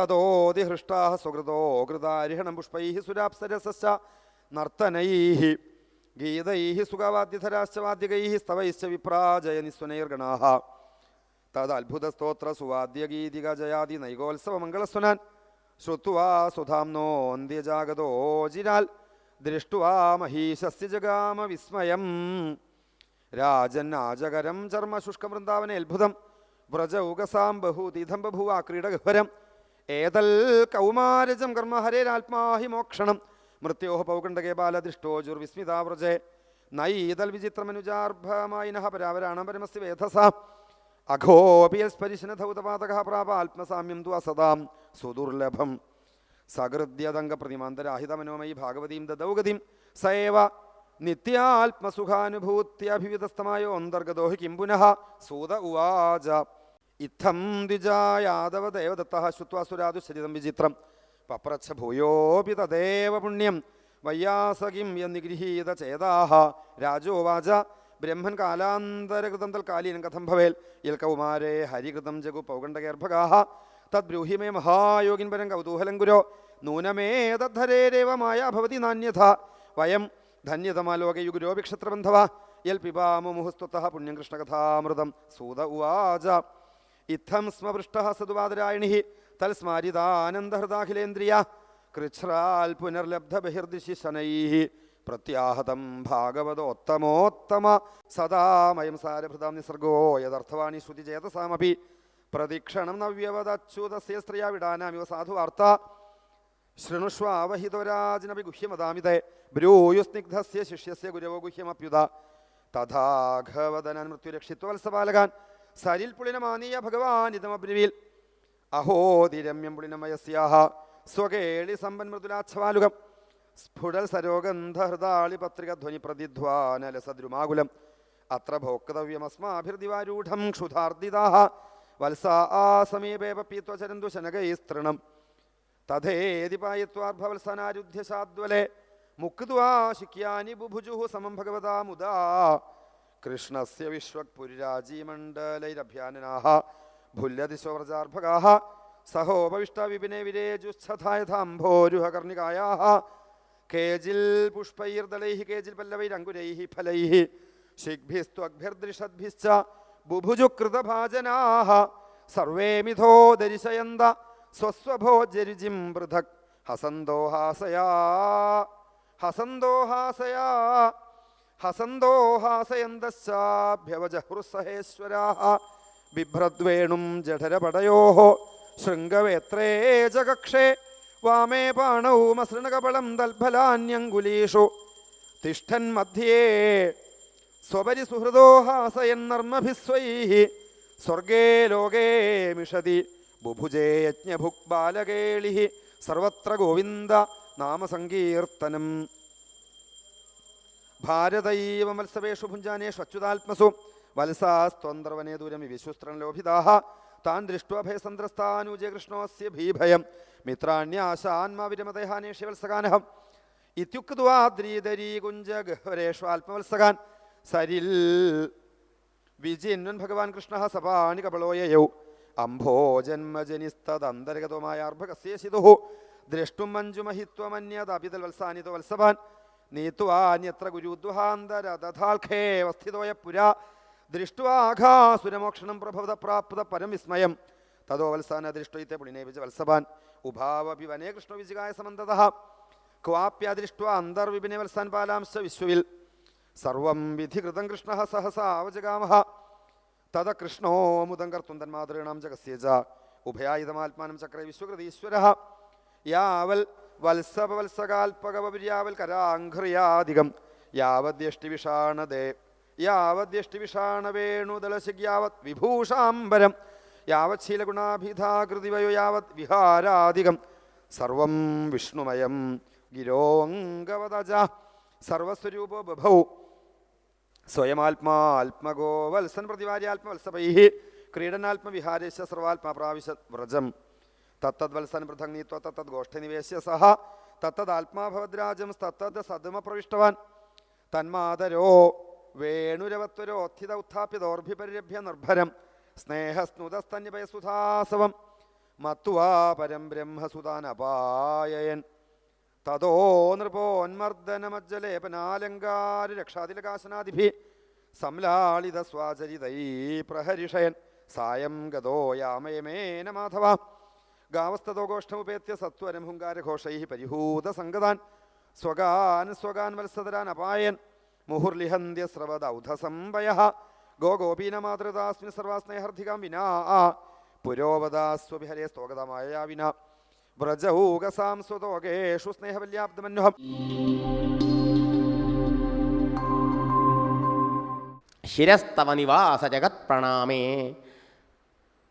തതോതിഹൃഷ്ടാ സുഹൃതോ കൃതാരിഹണം പുഷ്പൈ സുരാപ്സരസശ്ച നർത്തനൈ ഗീതൈ സുഖവാദ്യധരാശ്ചവാദ്യകൈ സ്തവൈശ്ച വിപ്രാജയ നിസ്വനൈർഗണാ തദത്ഭുതസ്തോത്ര സുവാദ്യഗീതിക ജയാദി നൈകോത്സവ മംഗളസ്വനാൻ ശ്രുത്വാ സുധാംനോന്ത്യജാഗതോജിരാൽ ദൃഷ്ടുവാ മഹീശസ്യ ജഗാമ വിസ്മയം. രാജന്നാജകരം ചർമ്മ ശുഷ്കവൃന്ദാവന അത്ഭുതം വ്രജൗകസാം ബഹുതീതം ബഭുവ ക്രീഡഗഹ്വരം ഏതൽ കൗമാരജം കർമ്മ ഹരേരാത്മാഹി മോക്ഷണം. മൃത്യോഹ പൗകണ്ഡകേ ബാലദൃഷ്ടോജുർവിസ്മിതാവ്രജേ നൈതൽ വിചിത്രമനുജാർഭമായിനഃ പരാവരാണം പരമസ്യ വേധസാ അഘോപിയസ്പരിശനധൗതപാതക പ്രാപ ആത്മസാമ്യം തു അസദാം സുദുർലഭം. സകൃദ്യതംഗപ്രതിമാന്തരാഹിതമനോമയി ഭാഗവതീം ദദൗഗതിം സേവ നിത്യാത്മസുഖാനുഭൂത്യഭിവിധസ്തമായ അന്തർഗതോ ഹി കിം സൂത ഉവാച. ഇത്തം ദ്വിജായാദവ ദേവദത്ത ശ്രുത്വാ ശരിതം വിചിത്രം. പപ്രച്ഛ ഭൂയോപി തദേവ പുണ്യം വയ്യാസകിം യന്നിഗൃഹീത ചേതാഹ. രാജോവാച ബ്രഹ്മൻ കാലാന്തരകൃതം തൽക്കാലീനം കഥം ഭവേൽ. യൽ കൗമാരേ ഹരികൃതം ജഗു പൗകണ്ഠഗർഭകാഹ. തദ്ബ്രൂഹി മേ മഹായോഗിൻ പരം കൗതൂഹലം ഗുരോ നൂനമേതദ്ധരേരേവ മായാ ഭവതി നാന്യഥ. വയം ധന്യതമാലോകയുഗുരോ വിക്ഷത്രബന്ധവ യൽ പിബാമ മുഹസ്തുത പുണ്യം കൃഷ്ണകഥാമൃതം. സൂത ഉവാച. ഇത്തം സ്മപൃഷ്ട സതുവാദരായണി തൽസ്മാരിതാനന്ദഹൃദാഖിലേന്ദ്രിയ കൃച്ഛ്രാൽ പുനർലബ്ധ ബഹിർദിശി ശനൈ പ്രത്യാഹതം ഭാഗവതോത്തമോത്തമ സദാമയം സാരഭൃതാം നിസർഗോ യഥർത്ഥവാണി ശ്രുതി ചേതസാമപി പ്രദീക്ഷണം നവ്യവദച്യുതസ്യ സ്ത്രീയ വിടാനാമിവ സാധുവാർത്ത. ശൃണുഷ്വാവഹിതരാജനപി ഗുഹ്യമതാമിതെ. ബ്രൂയുസ്നിഗ്ധസ്യ ശിഷ്യസ്യ ഗുരവോ ഗുഹ്യമപ്യുത. തഥാഘവദനാൻ മൃത്യുരക്ഷിത്വത്സപാലകാൻ സരിൽ പുളിനമാനീയ ഭഗവാൻ ഇതമബ്രുവിൽ അഹോതിരമ്യം പുളിനമയസ്യാഹ സ്വകേളി സമ്പന്മൃദുലാച്ഛവാലുകം. സ്ഫുടൽ സരോഗന്ധഹൃദാളി പത്രിക ധ്വനി പ്രതിധ്വാനലസദ്രുമാകുലം അത്ര ഭോക്തവ്യമസ്മാഭിർദിവാരൂഢം ക്ഷുധാർദിതാഹ വത്സ ആ സമീപേ പീത്വചരന്തു ശനകൈസ്തൃണം തഥേതി പായത്വാർഭവത്സനാരുദ്ധ്യശാദ്വലെ മുക്തുവാ ശിക്യാനി ബുഭുജുഹു സമം ഭഗവതാ മുദാ. കൃഷ്ണസ്യ വിശ്വക്പുരിരാജീമണ്ഡലൈരഭ്യാനനാः ഭുല്ലതിശോവ്രജാർഭകാः സഹോപവിഷ്ടവിപിനെ വിരേജുച്ഛഥായഥാംഭോരുഹകർണികായാः കേജിൽ പുഷ്പൈർദളൈः കേജിൽ പല്ലവൈരങ്കുരൈः ഫലൈഹി ശിഗ്ഭിസ്ത്വഗ്ഭിർദൃഷദ്ഭിശ്ച ബുഭുജുകൃതഭാജനാः സർവേ മിഥോ ദരിശയന്ത സ്വസ്വഭോജരുചിം പൃഥക് ഹസന്തോ ഹാസയാ ഹസന്തോ ഹാസയാ ഹസന്തോ ഹാസയന്തശ്ചാഭ്യവജഹൃസഹേശ്വരാः ബിഭ്രദ്വേണും ജഠരപടയോ ശൃംഗവേത്രേ ജകക്ഷേ വാമേ പാണൗ മസൃണകപളം തൽഫലാന്യങ്കുലീഷു തിഷ്ഠൻ മധ്യേ സ്വപരി സുഹൃദോ ഹാസയന്നർമ്മഭിസ്വൈः സ്വർഗേ ലോകേ മിഷതി ബുഭുജേ യജ്ഞഭുക് ബാലകേളി സർവത്ര ഗോവിന്ദ നാമസങ്കീർത്തനം ഭാരതൈവ മത്സവേഷു ഭുഞ്ചാനേഷു അച്യുതാത്മസു വത്സാസ്ത്വന്തർവനേ ദൂരം വിശ്വസ്ത്രൻ ലോഭിതാഹ. താൻ ദൃഷ്ട്വഭയസന്ദ്രസ്ഥാനൂജ കൃഷ്ണോസ്യ ഭീഭയം. മിത്രാണ്യാശാന്മാവിരമതഹാനേഷ്യ വത്സകാനഹം ഇത്യുക്വാദ്രീതരീ കുഞ്ചഗഹ്വരേഷു ആത്മവത്സകാൻ. സരിൽ വിജിന്വൻ ഭഗവാൻ കൃഷ്ണ സപാണി കപളോയയൗ അംഭോ ജന്മജനിസ്തദന്തരഗതമായ ദൃഷ്ടും ദ്രഷ്ടും മഞ്ജുമഹിത്വമന്യതപിതൽ വത്സാനിതോ വത്സവാൻ. നീത്വാന്യത്ര ഗുരുദ്വഹാന്തരദധാൽഖേ വസ്ഥിതോയ പുരാ. ദൃഷ്ടുവാഘാസുരമോക്ഷണം പ്രഭവത പ്രാപ്ത പരം വിസ്മയം. തതോ വത്സാന ദൃഷ്ടയിത്തെ പുളിനെ വിജ വത്സവാൻ. ഉഭാവപി വനേ കൃഷ്ണ വിജികായ സമന്തത. ക്വാപ്യദൃഷ്ട അന്തർവിപിനെ വത്സാൻ പാലാംശ വിശ്വവിൽ. സർവം വിധികൃതം കൃഷ്ണ സഹസാവജഗാമ തത കൃഷ്ണോ മുദം കർത്തും തന്മാതൃണാം ജഗസ്യജ. ഉഭയായുധമാത്മാനം ചക്ര വിശ്വകൃതീശ്വര. യാവൽ വത്സവത്സകാൽപകവര്യാവൽ കരാഘ്രിയാധികം. യാവദ്യഷ്ടിവിഷാണദേ യാവദ്യഷ്ടിവിഷാണവേണുദളശിഗ് യാവത് വിഭൂഷാംബരം. യാവത് യാവത് വിഹാരാധികം. സർവം വിഷ്ണുമയം ഗിരോങ്കവതജ സർവസ്വരൂപോ ബഭൗ. സ്വയമാത്മാ ആത്മഗോ വത്സൻ പ്രതിവാര്യാത്മവത്സപൈ ക്രീഡനാത്മവിഹാരേശ സർവാത്മാ വ്രജം. തത്തദ്വത്സൻ പൃഥക് നീത്വ തത്തത് ഗോഷ്ഠനിവേശ്യ സഹ. തത്തദാത്മാഭവദ്രാജം തത്തത് സദമ പ്രവിഷ്ടവാൻ. തന്മാതരോ വേണുരവത്വരോ ഒത്ഥിത ഉത്ഥാപ്യതോർഭിപര്യഭ്യ നിർഭരം. സ്നേഹസ്നുതസ്തന്യപയസുധാസവം. മത്വാ പരം ബ്രഹ്മസുതാനപായയൻ തതോ നൃപോന്മർദ്ദനമജ്ജലേപനാലങ്കാര രക്ഷാതിലകാശനാദിഭി. സംലാളിത പ്രഹരിഷയൻ. സായം ഗതോ യാമയമേന മാധവ. ഗാവസ്തോ ഗോഷ്ഠമുപേത്യ സത്വരം ഹുങ്കാരഘോഷൈ പരിഹൂത സംഗതാൻ സ്വകാൻ സ്വകാൻ വത്സതരാൻ അപായൻ. മുഹുർലിഹന്ത്യ സ്രവദൗധസംഭയ ഗോ ഗോപീനമാതൃതാസ്മിൻ സർവാസ്നേഹർദ്ധികാം വിനാ. പുരോവദാസ്വഭിഹരേ സ്തോകതമായ വിന വ്രജൗകസാം സ്വതോകേഷു സ്നേഹവല്യാബ്ദമന്വഹം. ശിരസ്തവ നിവാസ ജഗത് പ്രണാമേ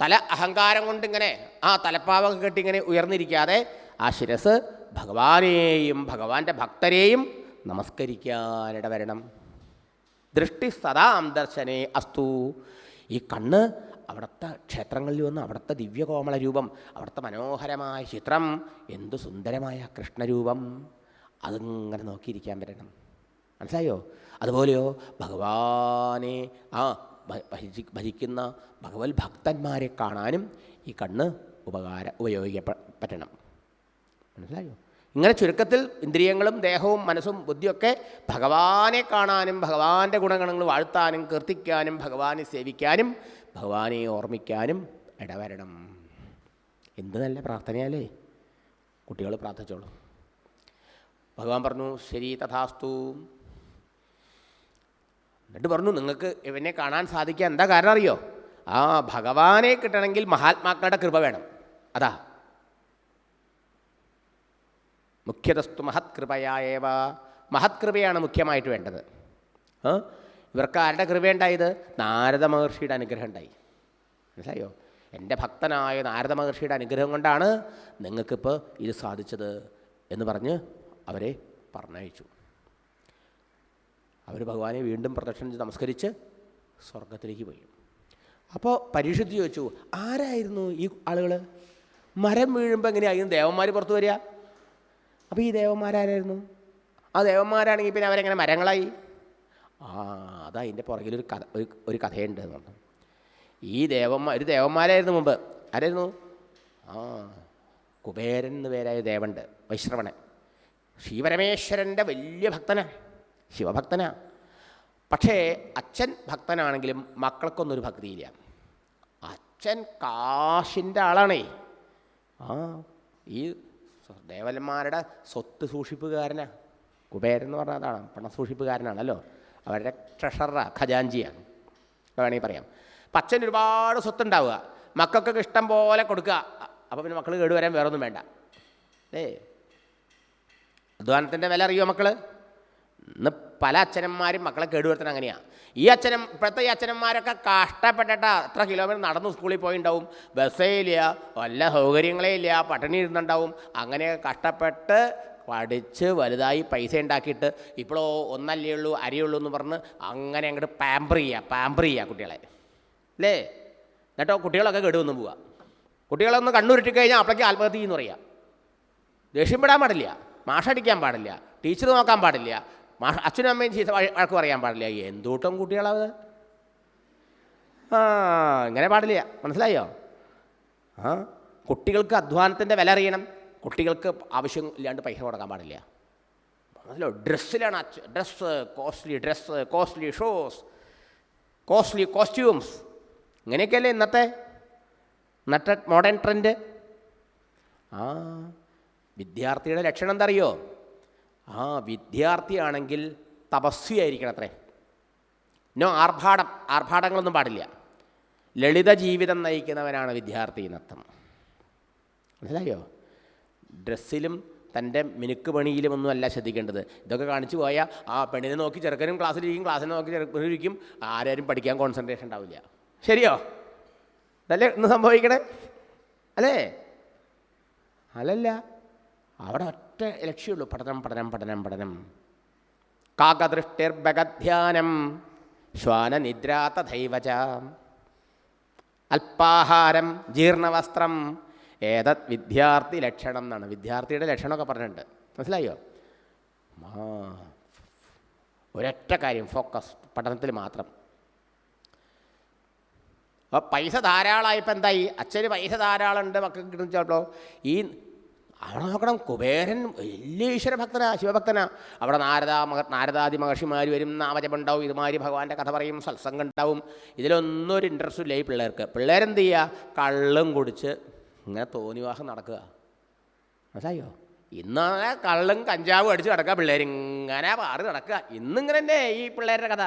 തല അഹങ്കാരം കൊണ്ട് ഇങ്ങനെ ആ തലപ്പാവം കെട്ടി ഇങ്ങനെ ഉയർന്നിരിക്കാതെ ആ ശിരസ് ഭഗവാനെയും ഭഗവാന്റെ ഭക്തരെയും നമസ്കരിക്കാനിട വരണം. ദൃഷ്ടി സദാം ദർശനേ അസ്തു. ഈ കണ്ണ് അവിടുത്തെ ക്ഷേത്രങ്ങളിൽ വന്ന് അവിടുത്തെ ദിവ്യകോമള രൂപം അവിടുത്തെ മനോഹരമായ ചിത്രം എന്തു സുന്ദരമായ കൃഷ്ണരൂപം അതിങ്ങനെ നോക്കിയിരിക്കാൻ വരണം. മനസ്സിലായോ? അതുപോലെയോ ഭഗവാനെ ആ ഭജി ഭജിക്കുന്ന ഭഗവത് ഭക്തന്മാരെ കാണാനും ഈ കണ്ണ് ഉപകാര ഉപയോഗിക്കപ്പെടണം മനസ്സിലായോ? ഇങ്ങനെ ചുരുക്കത്തിൽ ഇന്ദ്രിയങ്ങളും ദേഹവും മനസ്സും ബുദ്ധിയൊക്കെ ഭഗവാനെ കാണാനും ഭഗവാന്റെ ഗുണഗണങ്ങൾ വാഴ്ത്താനും കീർത്തിക്കാനും ഭഗവാനെ സേവിക്കാനും ഭഗവാനെ ഓർമ്മിക്കാനും ഇടവരണം. എന്ത് നല്ല പ്രാർത്ഥനയല്ലേ? കുട്ടികൾ പ്രാർത്ഥിച്ചോളൂ. ഭഗവാൻ പറഞ്ഞു ശരി തഥാസ്തു എന്നിട്ട് പറഞ്ഞു നിങ്ങൾക്ക് ഇവനെ കാണാൻ സാധിക്കുക എന്താ കാരണം അറിയോ? ആ ഭഗവാനെ കിട്ടണമെങ്കിൽ മഹാത്മാക്കളുടെ കൃപ വേണം. അതാ. മുഖ്യതസ്തു മഹത്കൃപയായവ മഹത്കൃപയാണ് മുഖ്യമായിട്ട് വേണ്ടത്. ഇവർക്ക് ആരുടെ കൃപയുണ്ടായത് നാരദ മഹർഷിയുടെ അനുഗ്രഹം ഉണ്ടായി. മനസ്സിലായോ? എന്റെ ഭക്തനായ നാരദ മഹർഷിയുടെ അനുഗ്രഹം കൊണ്ടാണ് നിങ്ങൾക്കിപ്പോൾ ഇത് സാധിച്ചത് എന്ന് പറഞ്ഞ് അവരെ പറഞ്ഞയച്ചു. അവർ ഭഗവാനെ വീണ്ടും പ്രദക്ഷിണം നമസ്കരിച്ച് സ്വർഗത്തിലേക്ക് പോയി. അപ്പോൾ പരീക്ഷിച്ച് ചോദിച്ചു ആരായിരുന്നു ഈ ആളുകൾ മരം വീഴുമ്പോൾ എങ്ങനെയായിരുന്നു ദേവന്മാർ പുറത്തു വരിക? അപ്പോൾ ഈ ദേവന്മാരാരായിരുന്നു? ആ ദേവന്മാരാണെങ്കിൽ പിന്നെ അവരെങ്ങനെ മരങ്ങളായി? ആ അതാ അതിന്റെ പുറകിലൊരു കഥ ഒരു ഒരു കഥയുണ്ട് എന്ന് പറഞ്ഞു. ഈ ദേവന്മാർ ഒരു ദേവന്മാരായിരുന്നു മുമ്പ്. ആരായിരുന്നു? ആ കുബേരൻ എന്ന് പേരായ ദേവണ്ട് വൈശ്രവണൻ. ശ്രീപരമേശ്വരന്റെ വലിയ ഭക്തനാ ശിവഭക്തനാ. പക്ഷേ അച്ഛൻ ഭക്തനാണെങ്കിലും മക്കൾക്കൊന്നൊരു ഭക്തിയില്ല. അച്ഛൻ കാശിന്റെ ആളാണേ. ആ ഈ ദേവന്മാരുടെ സ്വത്ത് സൂക്ഷിപ്പുകാരനാ. കുബേരൻ എന്ന് പറഞ്ഞാൽ അതാണ് പണം സൂക്ഷിപ്പുകാരനാണല്ലോ അവരുടെ ട്രഷറാ ഖജാഞ്ചിയാണ്. വേണമെങ്കിൽ പറയാം. അപ്പം അച്ഛൻ ഒരുപാട് സ്വത്തുണ്ടാവുക. മക്കൾക്കൊക്കെ ഇഷ്ടം പോലെ കൊടുക്കുക. അപ്പോൾ പിന്നെ മക്കൾ കേടുവരാൻ വേറൊന്നും വേണ്ട. ഏ അധ്വാനത്തിന്റെ വില അറിയുമോ മക്കൾ ഇന്ന് പല അച്ഛനന്മാരും മക്കളെ കേടുവരുത്തണം അങ്ങനെയാണ് ഈ അച്ഛനും ഇപ്പോഴത്തെ ഈ അച്ഛനന്മാരൊക്കെ കഷ്ടപ്പെട്ടിട്ട് എത്ര കിലോമീറ്റർ നടന്ന് സ്കൂളിൽ പോയിണ്ടാവും. ബസ്സേ ഇല്ല വല്ല സൗകര്യങ്ങളേ ഇല്ല പട്ടിണി ഇരുന്നുണ്ടാവും. അങ്ങനെയൊക്കെ കഷ്ടപ്പെട്ട് പഠിച്ച് വലുതായി പൈസ ഉണ്ടാക്കിയിട്ട് ഇപ്പോഴോ ഒന്നല്ലേ ഉള്ളൂ അരിയുള്ളൂ എന്ന് പറഞ്ഞ് അങ്ങനെ അങ്ങോട്ട് പാമ്പർ ചെയ്യുക പാമ്പർ ചെയ്യുക കുട്ടികളെ. അല്ലേ എന്നിട്ടോ കുട്ടികളൊക്കെ കേടുവന്ന് പോവുക കുട്ടികളൊന്ന് കണ്ണുരുട്ടി കഴിഞ്ഞാൽ അപ്പോഴേക്ക് ആത്മഹത്യ എന്ന് പറയാം. ദേഷ്യപ്പെടാൻ പാടില്ല മാഷടിക്കാൻ പാടില്ല ടീച്ചർ നോക്കാൻ പാടില്ല അച്ഛനും അമ്മയും ചീത്ത വഴക്ക് പറയാൻ പാടില്ല. എന്തൂട്ടം കുട്ടികളത് ആ ഇങ്ങനെ പാടില്ല. മനസ്സിലായോ? ആ കുട്ടികൾക്ക് അധ്വാനത്തിന്റെ വില അറിയണം. കുട്ടികൾക്ക് ആവശ്യം ഇല്ലാണ്ട് പൈസ കൊടുക്കാൻ പാടില്ല. മനസ്സിലോ ഡ്രസ്സിലാണ് അച്ഛ dress costly dress costly shoes costly costumes. ഇങ്ങനെയൊക്കെയല്ലേ ഇന്നത്തെ ഇന്നത്തെ മോഡേൺ ട്രെൻഡ് ആ വിദ്യാർത്ഥിയുടെ ലക്ഷണം എന്താ അറിയോ ആ വിദ്യാർത്ഥിയാണെങ്കിൽ തപസ്വിയായിരിക്കണം അത്രേ. നോ ആർഭാടം ആർഭാടങ്ങളൊന്നും പാടില്ല. ലളിത ജീവിതം നയിക്കുന്നവനാണ് വിദ്യാർത്ഥി എന്നർത്ഥം. മനസ്സിലായോ? ഡ്രസ്സിലും തന്റെ മിനുക്ക് പണിയിലും ഒന്നും അല്ല ശ്രദ്ധിക്കേണ്ടത്. ഇതൊക്കെ കാണിച്ചു പോയാൽ ആ പെണ്ണിനെ നോക്കി ചെറുക്കനും ക്ലാസ്സിലിരിക്കും ക്ലാസ്സിനെ നോക്കി ചെറുക്കനിരിക്കും ആരും പഠിക്കാൻ കോൺസെൻട്രേഷൻ ഉണ്ടാവില്ല. ശരിയോ? അതല്ലേ ഇന്ന് സംഭവിക്കണേ? അല്ലേ? അല്ലല്ല. അവിടെ ഒറ്റ ലക്ഷ്യമുള്ളൂ പഠനം പഠനം പഠനം പഠനം. കാകദൃഷ്ടിർഭഗധ്യാനം ശ്വാനനിദ്രാ തഥൈവച അല്പാഹാരം ജീർണവസ്ത്രം. ഏതത് വിദ്യാർത്ഥി ലക്ഷണം എന്നാണ്. വിദ്യാർത്ഥിയുടെ ലക്ഷണമൊക്കെ പറഞ്ഞിട്ടുണ്ട്. മനസ്സിലായോ? ഒരൊറ്റ കാര്യം ഫോക്കസ് പഠനത്തിൽ മാത്രം. അപ്പോൾ പൈസ ധാരാളമായപ്പോൾ എന്തായി? അച്ഛന് പൈസ ധാരാളം ഉണ്ട് മക്കൾക്ക് കിട്ടുമ്പോൾ ഈ അവിടെ നോക്കണം കുബേരൻ വലിയ ഈശ്വരഭക്തനാ ശിവഭക്തനാ. അവിടെ നാരദ മഹ നാരദാദി മഹർഷിമാർ വരും നാമജപമുണ്ടാവും ഇതുമാതിരി ഭഗവാന്റെ കഥ പറയും സത്സംഗം ഉണ്ടാവും ഇതിലൊന്നും ഒരു ഇൻട്രസ്റ്റ് ഇല്ല ഈ പിള്ളേർക്ക്. പിള്ളേരെന്ത് ചെയ്യുക കള്ളും കുടിച്ച് ഇങ്ങനെ തോന്നിവാഹം നടക്കുക. മനസ്സിലായോ? ഇന്നാണ് കള്ളും കഞ്ചാവും അടിച്ച് നടക്കുക പിള്ളേർ ഇങ്ങനെ പാറി നടക്കുക. ഇന്നിങ്ങനെ തന്നെ ഈ പിള്ളേരുടെ കഥ.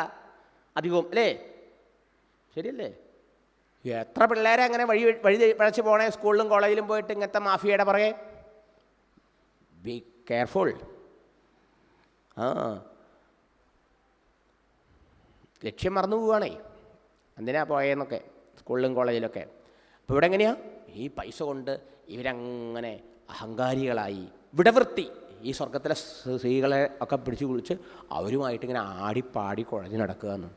അധികവും അല്ലേ? ശരിയല്ലേ? എത്ര പിള്ളേരെ അങ്ങനെ വഴി വഴി പഴച്ച് പോണേ? സ്കൂളിലും കോളേജിലും പോയിട്ട് ഇങ്ങനത്തെ മാഫിയയുടെ പുറകെ? ബി കെയർഫുൾ ആ. ലക്ഷ്യം മറന്നു പോവുകയാണേ. എന്തിനാ പോയെന്നൊക്കെ? സ്കൂളിലും കോളേജിലൊക്കെ. അപ്പോൾ ഇവിടെ എങ്ങനെയാ? ഈ പൈസ കൊണ്ട് ഇവരങ്ങനെ അഹങ്കാരികളായി വിടവൃത്തി ഈ സ്വർഗത്തിലെ സ്ത്രീകളെ ഒക്കെ പിടിച്ചു കുളിച്ച് അവരുമായിട്ട് ഇങ്ങനെ ആടിപ്പാടി കുഴഞ്ഞു നടക്കുക എന്ന്